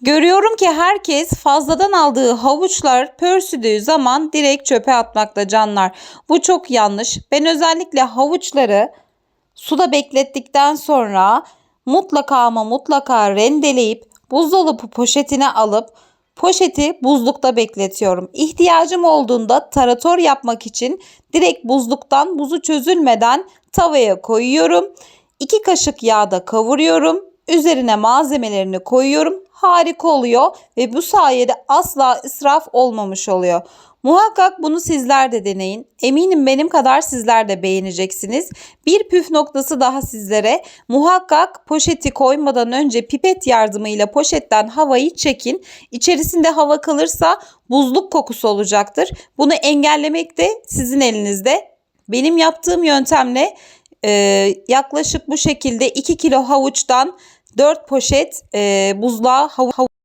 Görüyorum ki herkes fazladan aldığı havuçlar pörsüdüğü zaman direkt çöpe atmakta canlar. Bu çok yanlış. Ben özellikle havuçları suda beklettikten sonra mutlaka ama mutlaka rendeleyip buzdolabı poşetine alıp poşeti buzlukta bekletiyorum. İhtiyacım olduğunda tarator yapmak için direkt buzluktan buzu çözülmeden tavaya koyuyorum. 2 kaşık yağda kavuruyorum. Üzerine malzemelerini koyuyorum. Harika oluyor ve bu sayede asla israf olmamış oluyor. Muhakkak bunu sizler de deneyin. Eminim benim kadar sizler de beğeneceksiniz. Bir püf noktası daha sizlere. Muhakkak poşeti koymadan önce pipet yardımıyla poşetten havayı çekin. İçerisinde hava kalırsa buzluk kokusu olacaktır. Bunu engellemek de sizin elinizde. Benim yaptığım yöntemle e, yaklaşık bu şekilde 2 kilo havuçtan 4 poşet e, buzluğa hav-